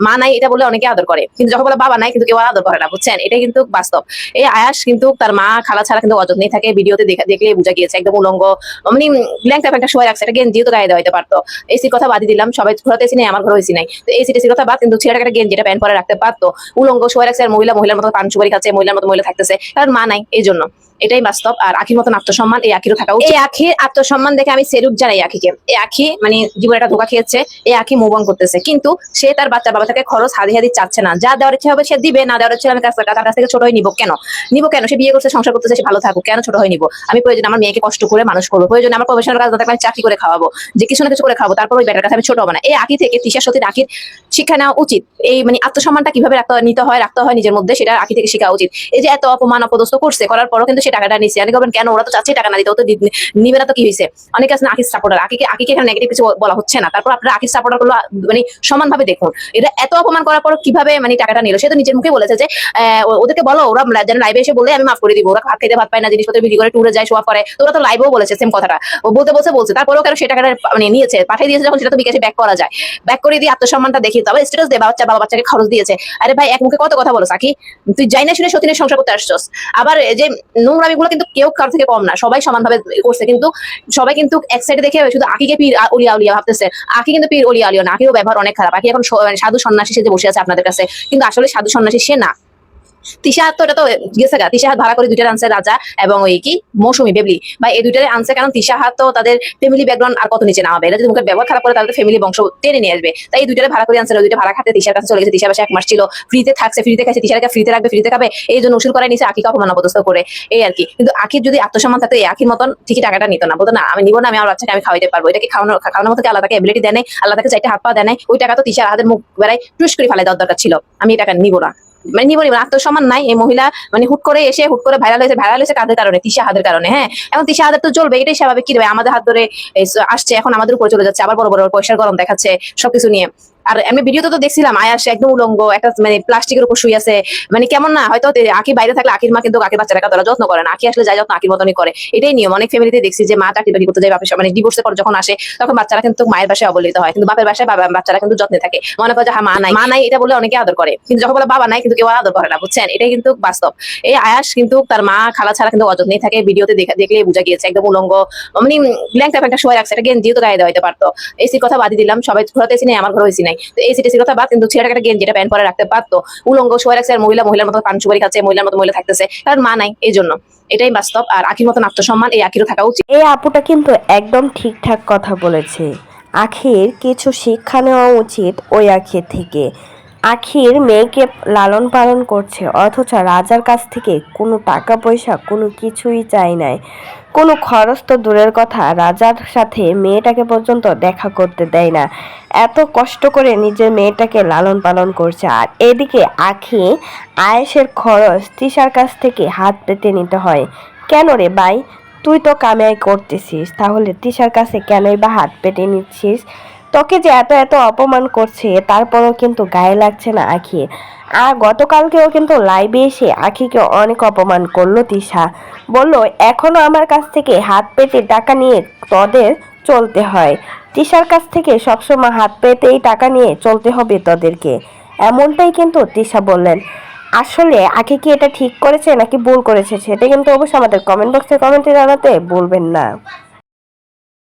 মা নাই এটা বলে অনেকে আদর করে। কিন্তু যখন বলে বাবা নাই, কিন্তু কেউ আদর করে না, বুঝছেন? এটা কিন্তু বাস্তব। এই আয়াস কিন্তু তার মা খালা ছাড়া কিন্তু অযত্নেই থাকে, ভিডিওতে দেখা- দেখলে বোঝা গিয়েছে, একদম উলঙ্গ মানে ল্যাংটা ফ্যাংটা শোয়া রাখছে। এটা গেঞ্জিও তো গায়ে দেওয়া হইতে পারতো। এসির কথা বাদই দিলাম, সবাই ঘুরাতে এসি নাই, আমার ঘরে এসি নাই। তো এসি টেসির কথা বাদ, কিন্তু ছেলেটাকে একটা গেঞ্জি, এটা প্যান্ট পরে রাখতে পারতো। উলঙ্গ শোয়া রাখছে আর মহিলা, মহিলার মতো পান সুপারি খাচ্ছে, মহিলার মতো মহিলা থাকতেছে। কারণ মা নাই এই জন্য এটাই বাস্তব। আর আখির মতন আত্মসম্মান, এই আখিরও থাকা উচিত। এই আখির আত্মসম্মান দেখে আমি সেলুট জানাই আখিকে। এই আখি মানে জীবনে একটা ধোকা খেয়েছে এই আখি মুভ করতেছে। কিন্তু সে তার বাচ্চা বাবা থেকে খরচ হাদি হাদি চাচ্ছে না। যা দেওয়ার ইচ্ছা হবে সে দিবে, না দেওয়ার ইচ্ছা আমি তার কাছ থেকে ছোট হয়ে নিব। কেন? নিব কেন? সে বিয়ে করছে, সংসার করতেছে, সে ভালো থাকুক। কেন ছোট হয়ে নিব? আমি প্রয়োজন আমার মেয়েকে কষ্ট করে মানুষ করব। প্রয়োজন আমার প্রফেশনাল কাজ আমি চাকরি করে খাওয়াবো। যে কিছু না কিছু করে খাব তারপর ওই ব্যাটার কাছে আমি ছোট হব না। এই আখি থেকে তিশা সতীর আখির শিক্ষা নেওয়া উচিত। এই মানে আত্মসম্মানটা কীভাবে রাখতে নিতে হয়, রাখতে হয় নিজের মধ্যে, সেটা আখি থেকে শেখা উচিত। এই যে এত অপমান, অপদস্থ করছে, করার পরও কিন্তু সে টাকাটা নিচ্ছে অনেকে বলবেন কেন? ওরা তো চাচ্ছে টাকা না দিতে। ও তো নিবে না তো কি হয়েছে অনেকে আছে না আখির সাপোর্টার আখিকে আখিকে এখানে নেগেটিভ কিছু বলা হচ্ছে না। তারপর আপনারা আখির সাপোর্টারগুলো মানে সমানভাবে দেখুন। এটা এত অপমান করার পর কীভাবে মানে টাকাটা নিল? সে তো নিজের মুখে বলেছে যে ওদেরকে বলো, ওরা যেন লাইভে এসে বলে আমি মাফ করে দিব। ওরা ভাত খেতে ভাত পায় না, জিনিসপত্র বিক্রি করে টুরে যায় শোয়া করে। তো ওরা তো লাইভেও বলেছে সেম কথাটা। ও বলতে বলছে বলছে। তারপরেও কেন সে টাকাটা মানে নিয়েছে? পাঠিয়ে দিয়েছে যখন সেটা তো বিকাশে ব্যাক করা যায়। ব্যাক করে দিয়ে আত্মসম্মানটা দেখি তবে স্ট্যাটাস দে বাচ্চা বাবা বাচ্চাকে খরচ দিয়েছে। আরে ভাই, এক মুখে কত কথা বলো, সাকি? তুই যাই না শুনে সতীনের সংসার করতে আসছস। আবার যে নোংরামি গুলো কিন্তু কেউ কারও থেকে কম না। সবাই সমানভাবে করছে, কিন্তু সবাই কিন্তু এক সাইডে দেখে শুধু আকিকে পীর অলিয়া উলিয়া ভাবতেছে। আকি কিন্তু পীর উলিয়া উলিয়া না আকিও ব্যবহার অনেক খারাপ। আকি এখন সাধু সন্ন্যাসী সেজে বসে আছে আপনাদের কাছে। কিন্তু আসলে সাধু সন্ন্যাসী সে না। তিশা হাত তো এটা তো গেছে গা। তিশা হাত ভাড়া করে দুইটার আনছে রাজা এবং ওই কি, মৌসুমি বেবলি। বা এই দুইটারে আনছে কারণ তিশা হাত তো তাদের ফ্যামিলি ব্যাকগ্রাউন্ড আর কত নিচে নামাবে। এরা যদি মুখের ব্যবহার খারাপ করে তাদের ফ্যামিলি বংশ টেনে নিয়ে আসবে। তাই এই দুইটারে ভাড়া করে ওই দুইটা ভাড়া খাতে তিশার কাছে চলে গেছে। তিশা বাসা এক মাস ছিল, ফ্রিতে থাকছে, ফ্রিতে খাইছে। তিশারকে ফ্রিতে রাখবে, ফ্রিতে খাবে, এই জন্য উসুল করে নিচে আকিকে অপমান অপদস্থ করে। এই আর কি। কিন্তু আখির যদি আত্মসম্মান থাকতো, এই আখির মতন ঠিকই টাকাটা নিত না। বলতো, না, আমি নিব না, আমি আমার বাচ্চাকে আমি খাওয়াইতে পারব। এটাকে খাওয়ানো, খাওয়ানোর মতো আল্লাহ তাকে এবিলিটি দেয় নাই? আল্লাহ তাকে চাইতে হাত পা দেয় ওই টাকা তো তিশার হাতের মুখ বেড়াই টুস করে ফেলে দেওয়ার দরকার ছিল। আমি এই টাকা নিব না। মানে কি বলি, আত্মসম্মান নাই। এই মহিলা মানে হুট করে এসে, হুট করে ভাইরাল হয়েছে। ভাইরাল হয়েছে কাদের কারণে? তিশা হাতের কারণে হ্যাঁ? এখন তিশা হাতের তো চলবে, এটাই স্বাভাবিক। কি আমাদের হাত ধরে আসছে, এখন আমাদের উপরে চলে যাচ্ছে। আবার বড় বড় পয়সার গরম দেখাচ্ছে সবকিছু নিয়ে। আর আমি ভিডিওতে তো দেখছিলাম, আয়াস একদম উলঙ্গ, একটা মানে প্লাস্টিকের উপর শুয়ে আছে। মানে কেমন না, হয়তো আকি বাইরে থাকলে আকির মা কিন্তু আকির বাচ্চাটাকে তোরা যত্ন করে না, আকি আসলে যাই যত্ন আকির মতনই করে। এটাই নিয়ম, অনেক ফ্যামিলিতে দেখছি যে মা চাকরি বাকরি করতে যায়, বাপের মানে ডিভোর্সের পর যখন আসে, তখন বাচ্চারা কিন্তু মায়ের বাসায় অবহেলিত হয়। কিন্তু বাপের বাসায় বাবা বাচ্চারা কিন্তু যত্নে থাকে। মনে করে যে হ্যাঁ মা নাই। মা নাই এটা বলে অনেকে আদর করে। কিন্তু যখন বলে বাবা নাই, কিন্তু কেউ আদর করে না, বুঝছেন? এটাই কিন্তু বাস্তব। এই আয়াস কিন্তু তার মা খালা ছাড়া কিন্তু অযত্নেই থাকে। ভিডিওতে দেখা- দেখলে বোঝা গিয়েছে, একদম উলঙ্গ। মানে ল্যাংটা ফ্যাংটা শোয়া রাখছে এটা গেঞ্জিও তো গায়ে দেওয়া হইতে পারতো। এসির কথা বাদই দিলাম, সবাই ঘুরাতে এসি নাই, আমার ঘরে এসি নাই। তো এই টেসির কথা বাদ, কিন্তু ছেলেটাকে একটা গেঞ্জি এটা প্যান্ট পরে রাখতে পারতো উলঙ্গ শোয়া রাখছে আর মহিলা, মহিলার মতো পান সুপারি খাচ্ছে, মহিলার মতো মহিলা থাকতেছে। কারণ মা নাই, এই জন্য। এটাই বাস্তব। আর আখির মতন আত্মসম্মান, এই আখিরও থাকা উচিত। এই আপুটা কিন্তু একদম ঠিকঠাক কথা বলেছে। আখির কিছু শিক্ষা নেওয়া উচিত ওই আখির থেকে। আখির মেয়েকে লালন পালন করছে, অথচ রাজার কাছ থেকে কোনো টাকা পয়সা, কোনো কিছুই চাই নাই। কোনো খরচ তো দূরের কথা, রাজার সাথে মেয়েটাকে পর্যন্ত দেখা করতে দেয় না। এত কষ্ট করে নিজের মেয়েটাকে লালন পালন করছে, আর এদিকে আখি আয়েসের খরচ তিশার কাছ থেকে হাত পেতে নিতে হয়। কেন রে ভাই? তুই তো কামাই করতেছিস, তাহলে তিশার কাছে কেনই বা হাত পেতে নিচ্ছিস? তোকে যে এত এত অপমান করছে, তারপরও কিন্তু গায়ে লাগছে না আখি। আর গতকালকেও কিন্তু লাইভে এসে আখিকে অনেক অপমান করল তিশা। বলল, এখনও আমার কাছ থেকে হাত পেতে টাকা নিয়ে তোদের চলতে হয়। তিশার কাছ থেকে সবসময় হাত পেতেই টাকা নিয়ে চলতে হবে তোদেরকে। এমনটাই কিন্তু তিশা বললেন। আসলে আখি কি এটা ঠিক করেছে নাকি ভুল করেছে, সেটা কিন্তু অবশ্যই আমাদের কমেন্ট বক্সে কমেন্টে জানাতে বলবেন না।